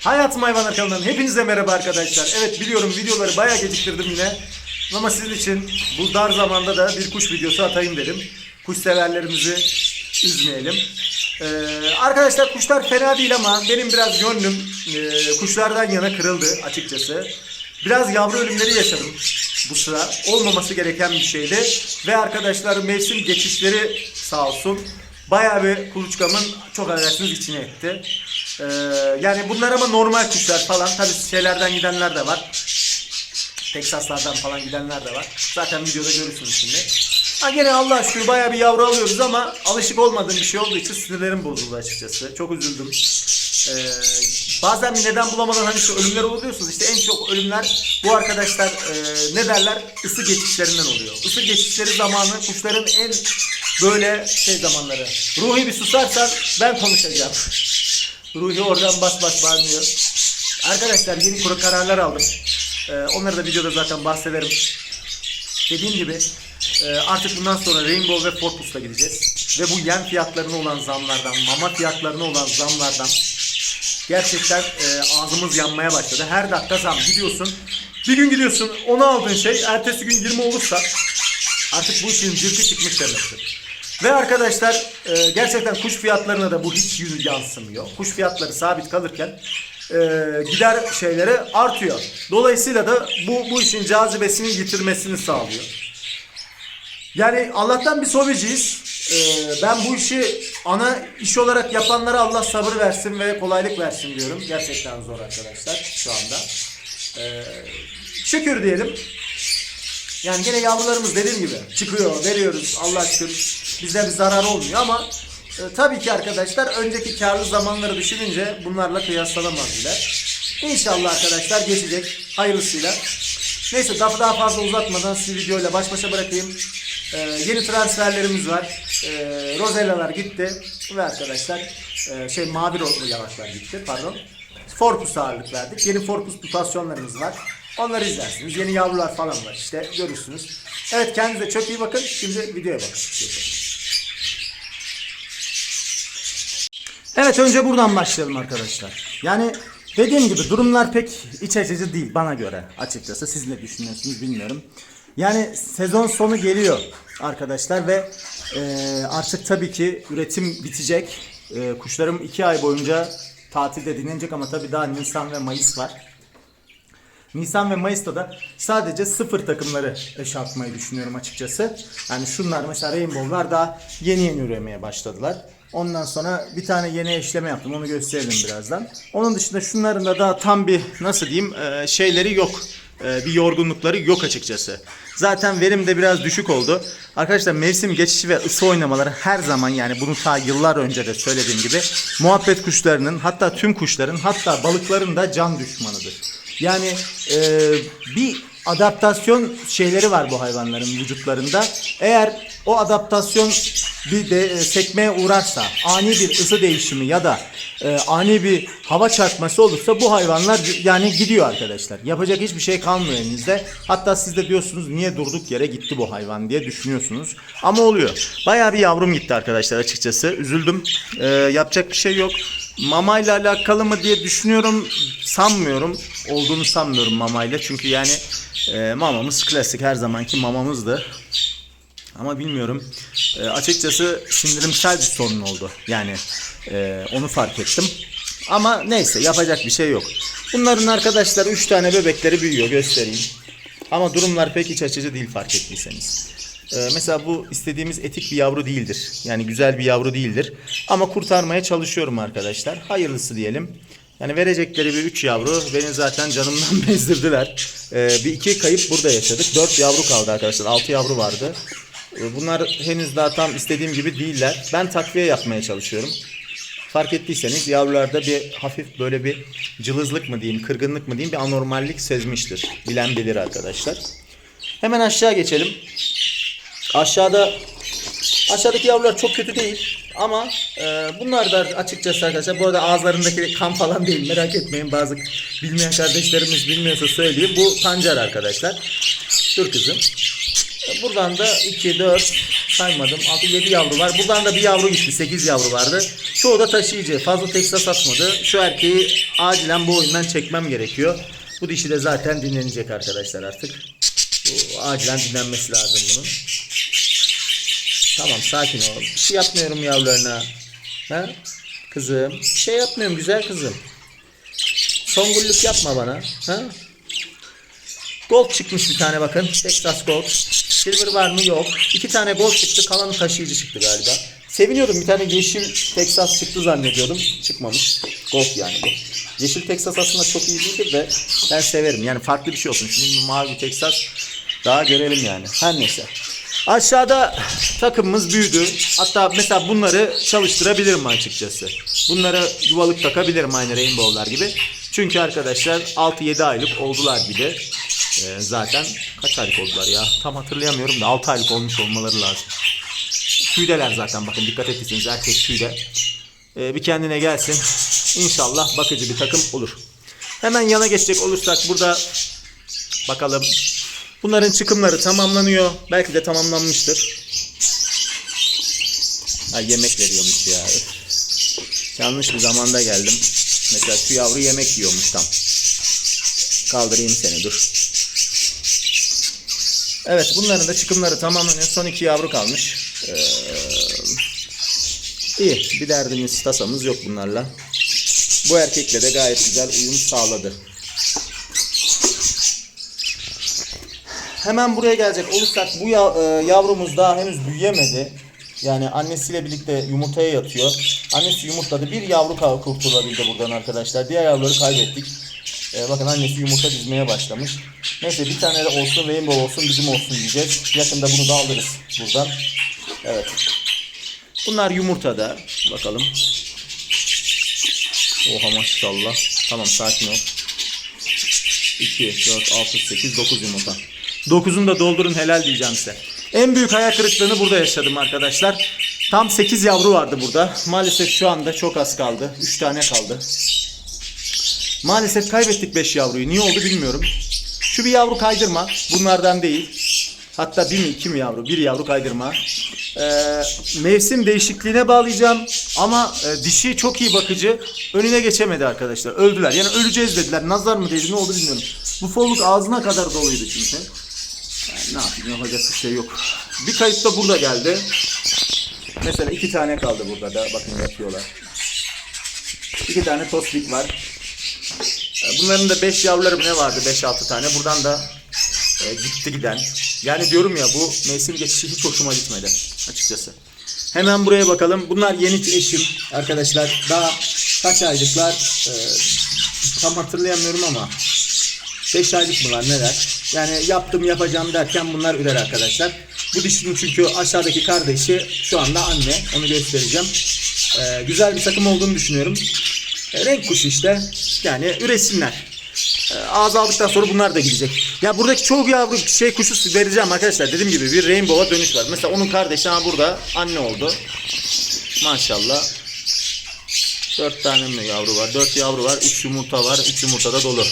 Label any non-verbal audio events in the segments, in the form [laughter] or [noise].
Hayatım Hayvanlar kanalından hepinize merhaba arkadaşlar. Evet biliyorum videoları bayağı geciktirdim yine. Ama sizin için bu dar zamanda da bir kuş videosu atayım dedim. Kuş severlerimizi üzmeyelim. Ee, arkadaşlar kuşlar fena değil ama benim biraz gönlüm e, kuşlardan yana kırıldı açıkçası. Biraz yavru ölümleri yaşadım bu sıra. Olmaması gereken bir şeydi. Ve arkadaşlar mevsim geçişleri sağ olsun. Bayağı bir kuluçkamın çok affedersiniz içine etti. Ee, yani bunlar ama normal kuşlar falan. Tabii şeylerden gidenler de var. Teksaslardan falan gidenler de var. Zaten videoda görürsünüz şimdi. Ha gene Allah şükür bayağı bir yavru alıyoruz ama alışık olmadığım bir şey olduğu için sinirlerim bozuldu açıkçası. Çok üzüldüm. Ee, bazen bir neden bulamadan hani şu ölümler oluyor. İşte en çok ölümler bu arkadaşlar e, ne derler ısı geçişlerinden oluyor. Isı geçişleri zamanı kuşların en böyle şey zamanları. Ruhi bir susarsan ben konuşacağım. Ruhi oradan bas bas bağırıyor. Arkadaşlar yeni kuru kararlar aldım. Ee, onları da videoda zaten bahsederim. Dediğim gibi e, artık bundan sonra Rainbow ve Fortress'la gideceğiz. Ve bu yem fiyatlarına olan zamlardan, mama fiyatlarına olan zamlardan gerçekten e, ağzımız yanmaya başladı. Her dakika zam gidiyorsun. Bir gün gidiyorsun onu aldığın şey ertesi gün 20 olursa artık bu işin cırkı çıkmış demektir. Ve arkadaşlar e, gerçekten kuş fiyatlarına da bu hiç yüz yansımıyor. Kuş fiyatları sabit kalırken e, gider şeyleri artıyor. Dolayısıyla da bu bu işin cazibesini yitirmesini sağlıyor. Yani Allah'tan biz hobiciyiz. Ee, ben bu işi ana iş olarak yapanlara Allah sabır versin ve kolaylık versin diyorum. Gerçekten zor arkadaşlar şu anda. Ee, şükür diyelim. Yani gene yavrularımız dediğim gibi çıkıyor, veriyoruz Allah şükür. Bize bir zarar olmuyor ama e, tabii ki arkadaşlar önceki karlı zamanları düşününce bunlarla kıyaslanamaz bile. İnşallah arkadaşlar geçecek hayırlısıyla. Neyse daha, daha fazla uzatmadan sizi videoyla baş başa bırakayım. Ee, yeni transferlerimiz var. Ee, Rosellalar gitti ve arkadaşlar e, şey mavi Rosellalar gitti pardon. Forpus ağırlık verdik. Yeni Forpus mutasyonlarımız var. Onları izlersiniz. Yeni yavrular falan var işte görürsünüz. Evet kendinize çok iyi bakın. Şimdi videoya bakın. Evet önce buradan başlayalım arkadaşlar. Yani dediğim gibi durumlar pek iç açıcı değil bana göre açıkçası. Siz ne düşünüyorsunuz bilmiyorum. Yani sezon sonu geliyor arkadaşlar ve e, artık tabii ki üretim bitecek. E, kuşlarım iki ay boyunca tatilde dinlenecek ama tabii daha Nisan ve Mayıs var. Nisan ve Mayıs'ta da sadece sıfır takımları eşartmayı düşünüyorum açıkçası. Yani şunlar mesela Rainbow'lar daha yeni yeni üremeye başladılar. Ondan sonra bir tane yeni eşleme yaptım. Onu gösterelim birazdan. Onun dışında şunların da daha tam bir nasıl diyeyim e, şeyleri yok. E, bir yorgunlukları yok açıkçası. Zaten verim de biraz düşük oldu. Arkadaşlar mevsim geçişi ve ısı oynamaları her zaman yani bunu ta yıllar önce de söylediğim gibi muhabbet kuşlarının hatta tüm kuşların hatta balıkların da can düşmanıdır. Yani e, bir adaptasyon şeyleri var bu hayvanların vücutlarında. Eğer o adaptasyon bir de e, sekmeye uğrarsa, ani bir ısı değişimi ya da e, ani bir hava çarpması olursa bu hayvanlar yani gidiyor arkadaşlar. Yapacak hiçbir şey kalmıyor elinizde. Hatta siz de diyorsunuz niye durduk yere gitti bu hayvan diye düşünüyorsunuz. Ama oluyor. Bayağı bir yavrum gitti arkadaşlar açıkçası. Üzüldüm. E, yapacak bir şey yok. Mamayla alakalı mı diye düşünüyorum. Sanmıyorum. Olduğunu sanmıyorum mamayla. Çünkü yani e, mamamız klasik her zamanki mamamızdı. Ama bilmiyorum. E, açıkçası sindirimsel bir sorun oldu. Yani e, onu fark ettim. Ama neyse yapacak bir şey yok. Bunların arkadaşlar 3 tane bebekleri büyüyor göstereyim. Ama durumlar pek iç açıcı değil fark ettiyseniz. Ee, mesela bu istediğimiz etik bir yavru değildir. Yani güzel bir yavru değildir. Ama kurtarmaya çalışıyorum arkadaşlar. Hayırlısı diyelim. Yani verecekleri bir 3 yavru beni zaten canımdan [laughs] bezdirdiler. Ee, bir iki kayıp burada yaşadık. 4 yavru kaldı arkadaşlar. 6 yavru vardı. Ee, bunlar henüz daha tam istediğim gibi değiller. Ben takviye yapmaya çalışıyorum. Fark ettiyseniz yavrularda bir hafif böyle bir cılızlık mı diyeyim, kırgınlık mı diyeyim bir anormallik sezmiştir. Bilen bilir arkadaşlar. Hemen aşağı geçelim. Aşağıda aşağıdaki yavrular çok kötü değil ama e, bunlar da açıkçası arkadaşlar bu arada ağızlarındaki kan falan değil merak etmeyin bazı bilmeyen kardeşlerimiz bilmiyorsa söyleyeyim bu pancar arkadaşlar. Dur kızım. Buradan da 2, 4 saymadım 6, 7 yavru var. Buradan da bir yavru gitti 8 yavru vardı. Çoğu da taşıyıcı. Fazla Texas atmadı. Şu erkeği acilen bu oyundan çekmem gerekiyor. Bu dişi de zaten dinlenecek arkadaşlar artık. Bu, acilen dinlenmesi lazım bunun. Tamam sakin ol. Bir şey yapmıyorum yavrularına. Ha? Kızım. Bir şey yapmıyorum güzel kızım. Songullük yapma bana. Ha? Gold çıkmış bir tane bakın. Texas Gold. Silver var mı? Yok. İki tane gold çıktı. Kalanı taşıyıcı çıktı galiba. Seviniyorum. Bir tane yeşil Texas çıktı zannediyordum. Çıkmamış. Gold yani bu. Yeşil Texas aslında çok iyi değildir de ben severim. Yani farklı bir şey olsun. Şimdi mavi Texas daha görelim yani. Her neyse. Aşağıda takımımız büyüdü. Hatta mesela bunları çalıştırabilirim açıkçası. Bunlara yuvalık takabilirim aynı Rainbow'lar gibi. Çünkü arkadaşlar 6-7 aylık oldular gibi. Ee, zaten kaç aylık oldular ya? Tam hatırlayamıyorum da 6 aylık olmuş olmaları lazım. Tüydeler zaten bakın dikkat ettiyseniz erkek tüyde. Ee, bir kendine gelsin. İnşallah bakıcı bir takım olur. Hemen yana geçecek olursak burada bakalım. Bunların çıkımları tamamlanıyor. Belki de tamamlanmıştır. Ha yemek veriyormuş ya. Yanlış bir zamanda geldim. Mesela şu yavru yemek yiyormuş tam. Kaldırayım seni dur. Evet bunların da çıkımları tamamlanıyor. Son iki yavru kalmış. Ee, iyi bir derdimiz tasamız yok bunlarla. Bu erkekle de gayet güzel uyum sağladı. Hemen buraya gelecek olursak bu e, yavrumuz daha henüz büyüyemedi. Yani annesiyle birlikte yumurtaya yatıyor. Annesi yumurtladı. Bir yavru kurtulabildi buradan arkadaşlar. Diğer yavruları kaybettik. E, bakın annesi yumurta dizmeye başlamış. Neyse bir tane de olsun rainbow olsun bizim olsun diyeceğiz. Yakında bunu da alırız buradan. Evet. Bunlar yumurtada. Bakalım. Oha maşallah. Tamam sakin ol. 2, 4, 6, 8, 9 yumurta. 9'unu da doldurun helal diyeceğim size. En büyük hayal kırıklığını burada yaşadım arkadaşlar. Tam 8 yavru vardı burada. Maalesef şu anda çok az kaldı. 3 tane kaldı. Maalesef kaybettik 5 yavruyu. Niye oldu bilmiyorum. Şu bir yavru kaydırma. Bunlardan değil. Hatta bir mi iki mi yavru? Bir yavru kaydırma. Ee, mevsim değişikliğine bağlayacağım. Ama e, dişi çok iyi bakıcı. Önüne geçemedi arkadaşlar. Öldüler. Yani öleceğiz dediler. Nazar mı dedi ne oldu bilmiyorum. Bu folluk ağzına kadar doluydu çünkü. Yani ne yapayım yapacak bir şey yok. Bir kayıp da burada geldi. Mesela iki tane kaldı burada da. Bakın yapıyorlar. İki tane tospik var. Bunların da 5 yavruları ne vardı? 5-6 tane. Buradan da e, gitti giden. Yani diyorum ya bu mevsim geçişi hiç hoşuma gitmedi açıkçası. Hemen buraya bakalım. Bunlar yeni eşim arkadaşlar. Daha kaç aylıklar e, tam hatırlayamıyorum ama 5 aylık mı var neler? Yani yaptım yapacağım derken bunlar ürer arkadaşlar. Bu dişinin çünkü aşağıdaki kardeşi şu anda anne. Onu göstereceğim. E, güzel bir takım olduğunu düşünüyorum. E, renk kuşu işte. Yani üresinler. E, ağza aldıktan sonra bunlar da gidecek. Ya buradaki çoğu yavru şey kuşu vereceğim arkadaşlar. Dediğim gibi bir rainbow'a dönüş var. Mesela onun kardeşi ha burada anne oldu. Maşallah. Dört tane mi yavru var? Dört yavru var. Üç yumurta var. Üç yumurta da dolu.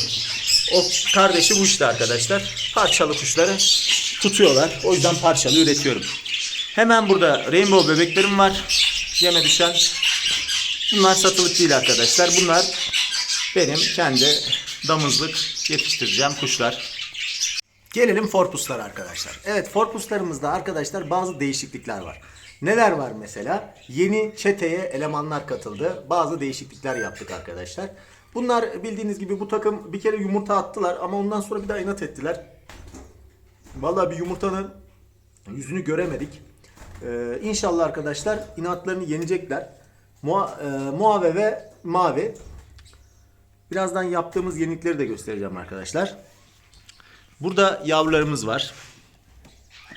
O kardeşi bu işte arkadaşlar. Parçalı kuşları tutuyorlar. O yüzden parçalı üretiyorum. Hemen burada rainbow bebeklerim var. Yeme düşen. Bunlar satılık değil arkadaşlar. Bunlar benim kendi damızlık yetiştireceğim kuşlar. Gelelim forpuslara arkadaşlar. Evet forpuslarımızda arkadaşlar bazı değişiklikler var. Neler var mesela? Yeni çeteye elemanlar katıldı. Bazı değişiklikler yaptık arkadaşlar. Bunlar bildiğiniz gibi bu takım bir kere yumurta attılar ama ondan sonra bir daha inat ettiler. Vallahi bir yumurtanın yüzünü göremedik. Ee, inşallah arkadaşlar inatlarını yenecekler. Mua, e, Muave ve Mavi. Birazdan yaptığımız yenilikleri de göstereceğim arkadaşlar. Burada yavrularımız var.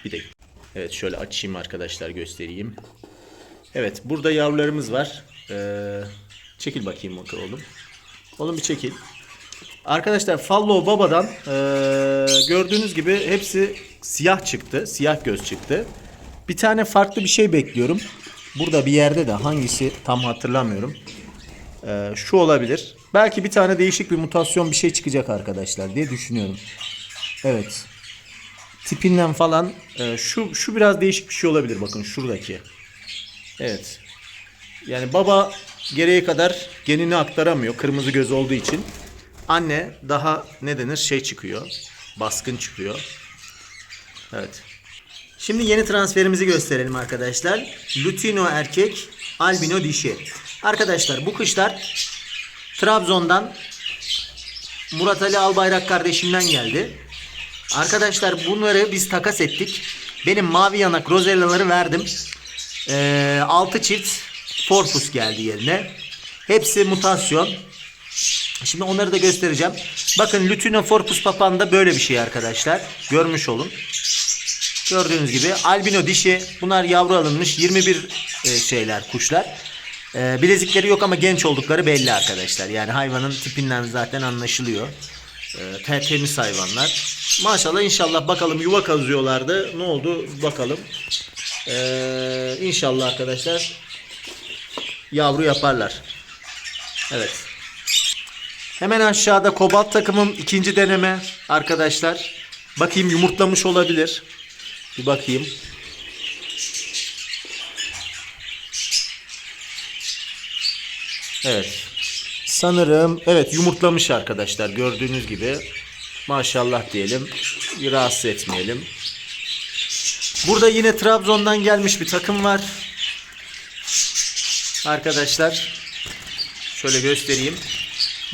Bir dakika. Evet şöyle açayım arkadaşlar göstereyim. Evet burada yavrularımız var. Ee, çekil bakayım bak oğlum. Oğlum bir çekil. Arkadaşlar Fallow Baba'dan ee, gördüğünüz gibi hepsi siyah çıktı. Siyah göz çıktı. Bir tane farklı bir şey bekliyorum. Burada bir yerde de hangisi tam hatırlamıyorum. Ee, şu olabilir. Belki bir tane değişik bir mutasyon bir şey çıkacak arkadaşlar diye düşünüyorum. Evet. Tipinden falan e, şu şu biraz değişik bir şey olabilir bakın şuradaki. Evet. Yani baba gereği kadar genini aktaramıyor kırmızı göz olduğu için. Anne daha ne denir şey çıkıyor. Baskın çıkıyor. Evet. Şimdi yeni transferimizi gösterelim arkadaşlar. Lutino erkek, albino dişi. Arkadaşlar bu kışlar Trabzon'dan Murat Ali Albayrak kardeşimden geldi. Arkadaşlar bunları biz takas ettik. Benim mavi yanak rozellaları verdim. Ee, 6 çift Forpus geldi yerine. Hepsi mutasyon. Şimdi onları da göstereceğim. Bakın Lutino Forpus papağanda böyle bir şey arkadaşlar. Görmüş olun. Gördüğünüz gibi albino dişi. Bunlar yavru alınmış 21 e, şeyler kuşlar. E, bilezikleri yok ama genç oldukları belli arkadaşlar. Yani hayvanın tipinden zaten anlaşılıyor. E, te- temiz hayvanlar. Maşallah inşallah bakalım yuva kazıyorlardı. Ne oldu bakalım. E, inşallah arkadaşlar yavru yaparlar. Evet. Hemen aşağıda kobalt takımım ikinci deneme arkadaşlar. Bakayım yumurtlamış olabilir. Bir bakayım. Evet. Sanırım evet yumurtlamış arkadaşlar gördüğünüz gibi. Maşallah diyelim. Bir rahatsız etmeyelim. Burada yine Trabzon'dan gelmiş bir takım var. Arkadaşlar şöyle göstereyim.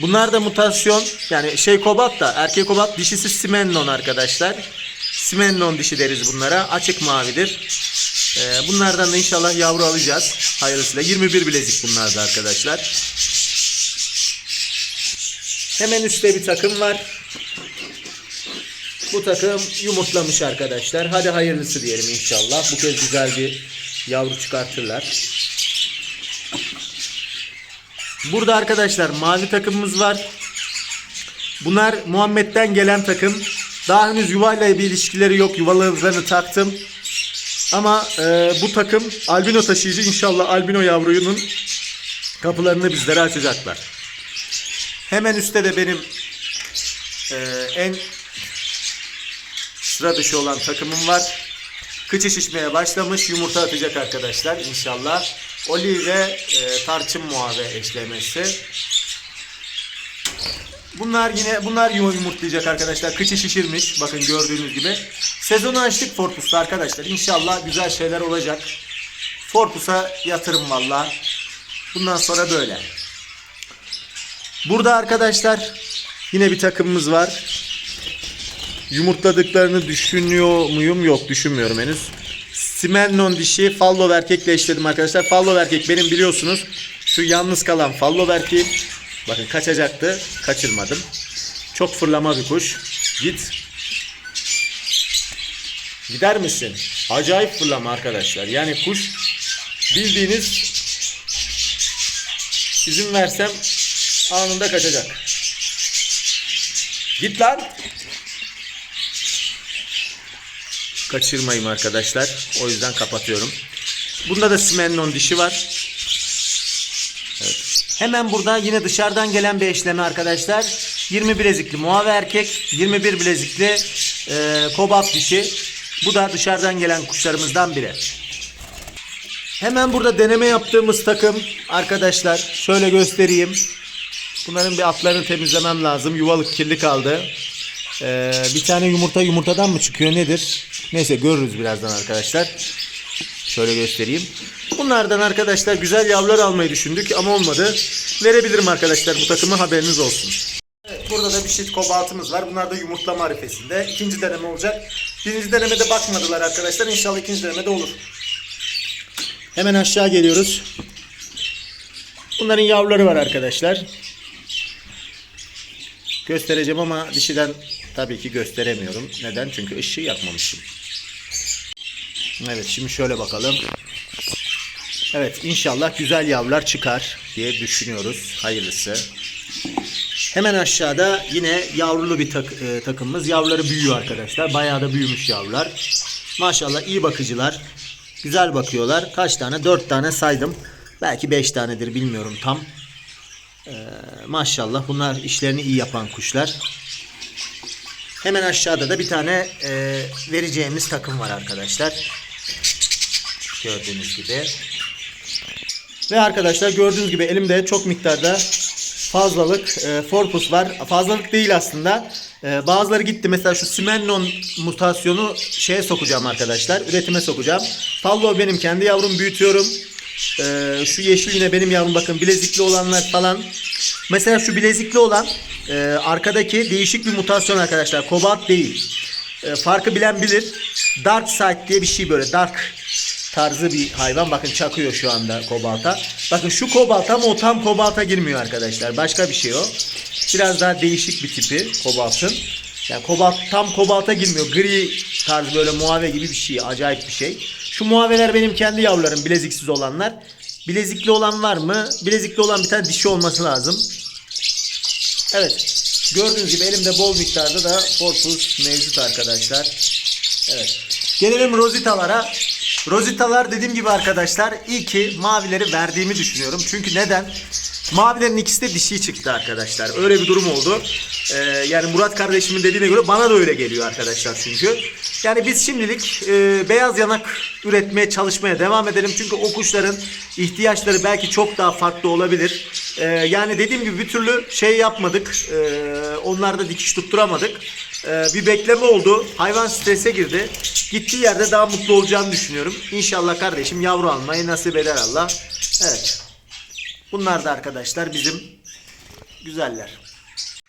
Bunlar da mutasyon yani şey kobat da erkek kobat dişisi Simennon arkadaşlar. Simennon dişi deriz bunlara. Açık mavidir. Ee, bunlardan da inşallah yavru alacağız. Hayırlısıyla. 21 bilezik bunlar da arkadaşlar. Hemen üstte bir takım var. Bu takım yumurtlamış arkadaşlar. Hadi hayırlısı diyelim inşallah. Bu kez güzel bir yavru çıkartırlar. Burada arkadaşlar mavi takımımız var. Bunlar Muhammed'den gelen takım. Daha henüz yuvayla bir ilişkileri yok. Yuvalarını taktım. Ama e, bu takım albino taşıyıcı. İnşallah albino yavruyunun kapılarını bizlere açacaklar. Hemen üstte de benim e, en sıra dışı olan takımım var. Kıçı şişmeye başlamış. Yumurta atacak arkadaşlar inşallah. Oli ve e, tarçın muave eşlemesi. Bunlar yine bunlar yumurtlayacak arkadaşlar. Kıçı şişirmiş. Bakın gördüğünüz gibi. Sezonu açtık Forpus'ta arkadaşlar. İnşallah güzel şeyler olacak. Forpus'a yatırım valla. Bundan sonra böyle. Burada arkadaşlar yine bir takımımız var. Yumurtladıklarını düşünüyor muyum? Yok düşünmüyorum henüz. Simennon dişi Fallo erkekle eşledim arkadaşlar. Fallo erkek benim biliyorsunuz şu yalnız kalan Fallo erkeğim. Bakın kaçacaktı. Kaçırmadım. Çok fırlama bir kuş. Git. Gider misin? Acayip fırlama arkadaşlar. Yani kuş bildiğiniz izin versem anında kaçacak. Git lan. Kaçırmayayım arkadaşlar. O yüzden kapatıyorum. Bunda da Simennon dişi var. Hemen burada yine dışarıdan gelen bir eşleme arkadaşlar. 20 bilezikli muave erkek, 21 bilezikli e, kobalt dişi. Bu da dışarıdan gelen kuşlarımızdan biri. Hemen burada deneme yaptığımız takım arkadaşlar şöyle göstereyim. Bunların bir atlarını temizlemem lazım. Yuvalık kirli kaldı. Ee, bir tane yumurta yumurtadan mı çıkıyor nedir? Neyse görürüz birazdan arkadaşlar. Şöyle göstereyim. Bunlardan arkadaşlar güzel yavrular almayı düşündük ama olmadı. Verebilirim arkadaşlar bu takımı haberiniz olsun. Burada da bir çift kobaltımız var. Bunlar da yumurtlama marifesinde. İkinci deneme olacak. Birinci denemede bakmadılar arkadaşlar. İnşallah ikinci denemede olur. Hemen aşağı geliyoruz. Bunların yavruları var arkadaşlar. Göstereceğim ama dişiden tabii ki gösteremiyorum. Neden? Çünkü ışığı yakmamışım. Evet şimdi şöyle bakalım. Evet inşallah güzel yavrular çıkar diye düşünüyoruz. Hayırlısı. Hemen aşağıda yine yavrulu bir tak- e, takımımız. Yavruları büyüyor arkadaşlar. Bayağı da büyümüş yavrular. Maşallah iyi bakıcılar. Güzel bakıyorlar. Kaç tane? Dört tane saydım. Belki beş tanedir bilmiyorum tam. Ee, maşallah bunlar işlerini iyi yapan kuşlar. Hemen aşağıda da bir tane e, vereceğimiz takım var arkadaşlar. Gördüğünüz gibi. Ve arkadaşlar gördüğünüz gibi elimde çok miktarda fazlalık e, Forpus var. Fazlalık değil aslında. E, bazıları gitti. Mesela şu Simennon mutasyonu şeye sokacağım arkadaşlar. Üretime sokacağım. Fallo benim kendi yavrum büyütüyorum. E, şu yeşil yine benim yavrum bakın bilezikli olanlar falan. Mesela şu bilezikli olan e, arkadaki değişik bir mutasyon arkadaşlar. Kobalt değil. E, farkı bilen bilir. Dark Side diye bir şey böyle. Dark tarzı bir hayvan. Bakın çakıyor şu anda kobalta. Bakın şu kobalt ama o tam kobalta girmiyor arkadaşlar. Başka bir şey o. Biraz daha değişik bir tipi kobaltın. Yani kobalt tam kobalta girmiyor. Gri tarz böyle muave gibi bir şey. Acayip bir şey. Şu muaveler benim kendi yavrularım bileziksiz olanlar. Bilezikli olan var mı? Bilezikli olan bir tane dişi olması lazım. Evet. Gördüğünüz gibi elimde bol miktarda da Forpus mevcut arkadaşlar. Evet. Gelelim rozitalara. Rozitalar dediğim gibi arkadaşlar iyi ki mavileri verdiğimi düşünüyorum. Çünkü neden? Mavilerin ikisi de dişi çıktı arkadaşlar. Öyle bir durum oldu. Ee, yani Murat kardeşimin dediğine göre bana da öyle geliyor arkadaşlar çünkü. Yani biz şimdilik e, beyaz yanak üretmeye çalışmaya devam edelim. Çünkü o kuşların ihtiyaçları belki çok daha farklı olabilir. Ee, yani dediğim gibi bir türlü şey yapmadık. Ee, onlarda dikiş tutturamadık. Ee, bir bekleme oldu. Hayvan strese girdi. Gittiği yerde daha mutlu olacağını düşünüyorum. İnşallah kardeşim yavru almayı nasip eder Allah. Evet. Bunlar da arkadaşlar bizim güzeller.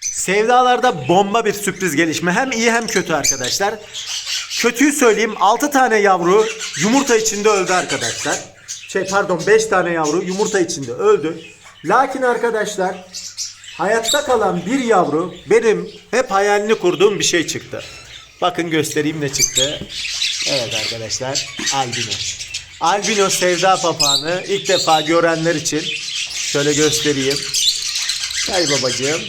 Sevdalarda bomba bir sürpriz gelişme. Hem iyi hem kötü arkadaşlar. Kötüyü söyleyeyim. 6 tane yavru yumurta içinde öldü arkadaşlar. Şey pardon 5 tane yavru yumurta içinde öldü. Lakin arkadaşlar hayatta kalan bir yavru benim hep hayalini kurduğum bir şey çıktı. Bakın göstereyim ne çıktı. Evet arkadaşlar albino. Albino sevda papağanı ilk defa görenler için şöyle göstereyim. Gel babacığım.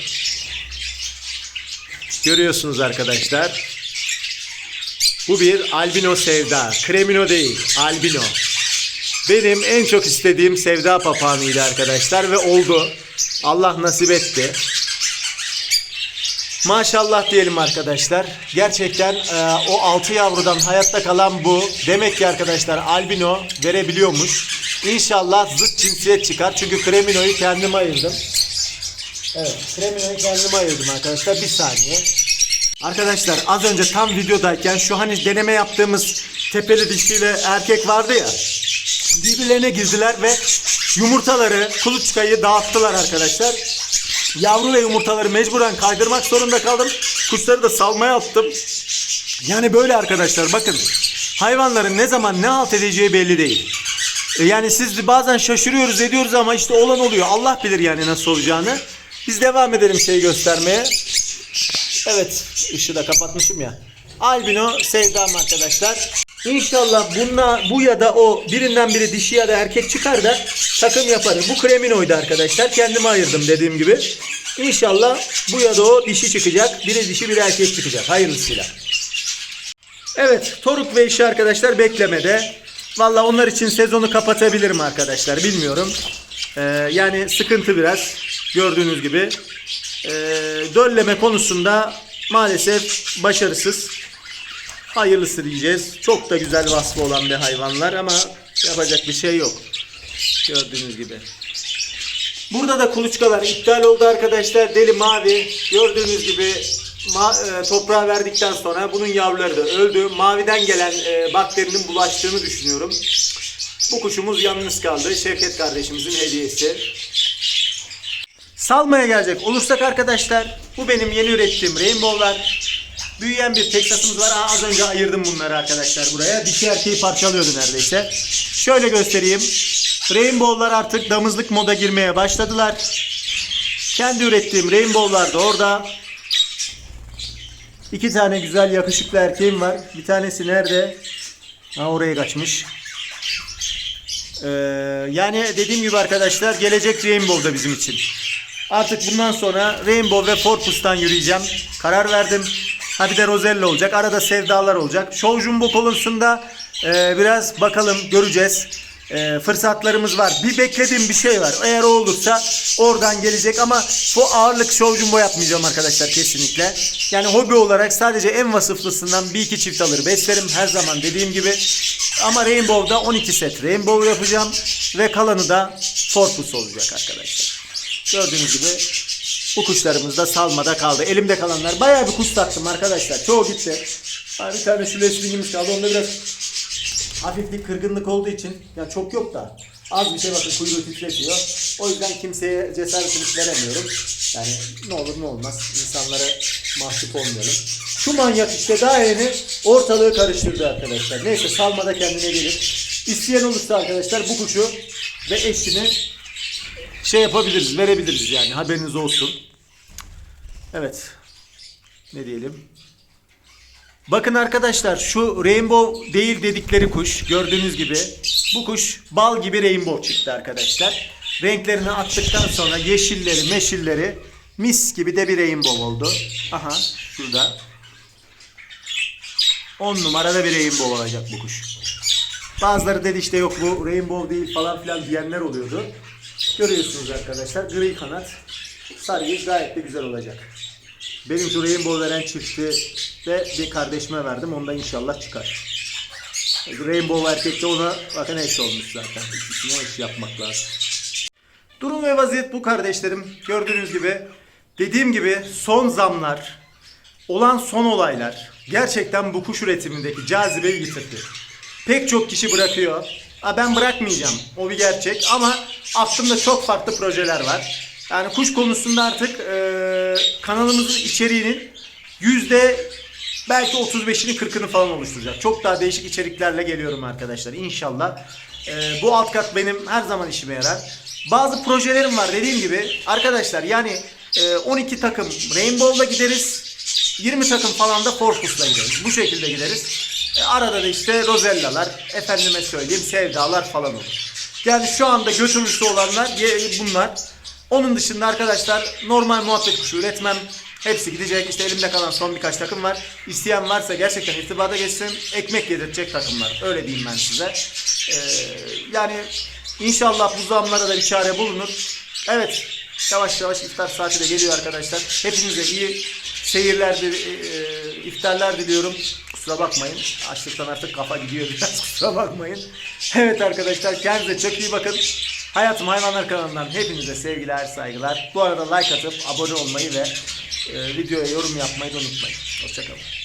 Görüyorsunuz arkadaşlar. Bu bir albino sevda. Kremino değil, albino. Benim en çok istediğim sevda papağanıydı arkadaşlar ve oldu. Allah nasip etti. Maşallah diyelim arkadaşlar. Gerçekten e, o altı yavrudan hayatta kalan bu. Demek ki arkadaşlar albino verebiliyormuş. İnşallah zıt cinsiyet çıkar. Çünkü kreminoyu kendim ayırdım. Evet, kreminoyu kendim ayırdım arkadaşlar. Bir saniye. Arkadaşlar az önce tam videodayken şu hani deneme yaptığımız tepeli dişiyle erkek vardı ya. Birbirlerine girdiler ve yumurtaları, kuluçkayı dağıttılar arkadaşlar. Yavru ve yumurtaları mecburen kaydırmak zorunda kaldım. Kuşları da salmaya attım. Yani böyle arkadaşlar bakın. Hayvanların ne zaman ne halt edeceği belli değil. E Yani siz bazen şaşırıyoruz ediyoruz ama işte olan oluyor. Allah bilir yani nasıl olacağını. Biz devam edelim şey göstermeye. Evet ışığı da kapatmışım ya. Albino sevdam arkadaşlar. İnşallah bununla, bu ya da o birinden biri dişi ya da erkek çıkar da takım yaparım. Bu kreminoydu arkadaşlar. Kendime ayırdım dediğim gibi. İnşallah bu ya da o dişi çıkacak. Biri dişi biri erkek çıkacak. Hayırlısıyla. Evet Toruk ve işi arkadaşlar beklemede. Valla onlar için sezonu kapatabilirim arkadaşlar. Bilmiyorum. Ee, yani sıkıntı biraz. Gördüğünüz gibi. Ee, dölleme konusunda maalesef başarısız. Hayırlısı diyeceğiz. Çok da güzel vasfı olan bir hayvanlar ama yapacak bir şey yok. Gördüğünüz gibi. Burada da kuluçkalar iptal oldu arkadaşlar. Deli mavi. Gördüğünüz gibi ma- e, toprağa verdikten sonra bunun yavruları da öldü. Maviden gelen e, bakterinin bulaştığını düşünüyorum. Bu kuşumuz yalnız kaldı. Şevket kardeşimizin hediyesi. Salmaya gelecek olursak arkadaşlar bu benim yeni ürettiğim rainbow'lar. Büyüyen bir Texas'ımız var. Aa, az önce ayırdım bunları arkadaşlar buraya. Dişi erkeği parçalıyordu neredeyse. Şöyle göstereyim. Rainbow'lar artık damızlık moda girmeye başladılar. Kendi ürettiğim Rainbow'lar da orada. İki tane güzel yakışıklı erkeğim var. Bir tanesi nerede? Ha oraya kaçmış. Ee, yani dediğim gibi arkadaşlar gelecek Rainbow da bizim için. Artık bundan sonra Rainbow ve Forpus'tan yürüyeceğim. Karar verdim. Ha bir de Rosella olacak. Arada sevdalar olacak. Show Jumbo konusunda e, biraz bakalım göreceğiz. e, fırsatlarımız var. Bir beklediğim bir şey var. Eğer o olursa oradan gelecek ama bu ağırlık show jumbo yapmayacağım arkadaşlar kesinlikle. Yani hobi olarak sadece en vasıflısından bir iki çift alır beslerim her zaman dediğim gibi. Ama Rainbow'da 12 set Rainbow yapacağım ve kalanı da Forpus olacak arkadaşlar. Gördüğünüz gibi bu kuşlarımız da salmada kaldı. Elimde kalanlar bayağı bir kuş taktım arkadaşlar. Çoğu gitti. Ha, bir tane şu leslingimiz kaldı. Onda biraz hafiflik kırgınlık olduğu için yani çok yok da az bir şey bakın kuyruğu titretiyor. O yüzden kimseye cesaretini veremiyorum. Yani ne olur ne olmaz insanlara mahcup olmayalım. Şu manyak işte daha yeni ortalığı karıştırdı arkadaşlar. Neyse salmada kendine gelir. İsteyen olursa arkadaşlar bu kuşu ve eşini şey yapabiliriz, verebiliriz yani haberiniz olsun. Evet. Ne diyelim? Bakın arkadaşlar şu rainbow değil dedikleri kuş gördüğünüz gibi bu kuş bal gibi rainbow çıktı arkadaşlar. Renklerini attıktan sonra yeşilleri meşilleri mis gibi de bir rainbow oldu. Aha şurada. 10 numarada bir rainbow olacak bu kuş. Bazıları dedi işte yok bu rainbow değil falan filan diyenler oluyordu. Görüyorsunuz arkadaşlar gri kanat sarı yüz gayet de güzel olacak. Benim şu rainbow veren çifti de bir kardeşime verdim. Onda inşallah çıkar. Rainbow erkek de ona bakın eş olmuş zaten. İkisine eş yapmak lazım. Durum ve vaziyet bu kardeşlerim. Gördüğünüz gibi dediğim gibi son zamlar, olan son olaylar gerçekten bu kuş üretimindeki cazibeyi yitirdi. Pek çok kişi bırakıyor. Ha ben bırakmayacağım. O bir gerçek ama aklımda çok farklı projeler var. Yani kuş konusunda artık eee, kanalımızın içeriğinin yüzde belki 35'ini 40'ını falan oluşturacak. Çok daha değişik içeriklerle geliyorum arkadaşlar. İnşallah. Eee, bu alt kat benim her zaman işime yarar. Bazı projelerim var dediğim gibi. Arkadaşlar yani eee, 12 takım Rainbow'la gideriz. 20 takım falan da Forpus'la gideriz. Bu şekilde gideriz. E, arada da işte Rozellalar, efendime söyleyeyim Sevdalar falan olur. Yani şu anda götürücüsü olanlar bunlar. Onun dışında arkadaşlar normal muhabbet kuşu üretmem. Hepsi gidecek. İşte elimde kalan son birkaç takım var. İsteyen varsa gerçekten irtibata geçsin. Ekmek yedirecek takımlar. Öyle diyeyim ben size. Ee, yani inşallah bu zamlara da bir çare bulunur. Evet. Yavaş yavaş iftar saati de geliyor arkadaşlar. Hepinize iyi seyirler, e, iftarlar diliyorum. Kusura bakmayın. Açlıktan artık kafa gidiyor biraz. [laughs] Kusura bakmayın. Evet arkadaşlar kendinize çok iyi bakın. Hayatım Hayvanlar kanalından hepinize sevgiler, saygılar. Bu arada like atıp abone olmayı ve e, videoya yorum yapmayı da unutmayın. Hoşçakalın.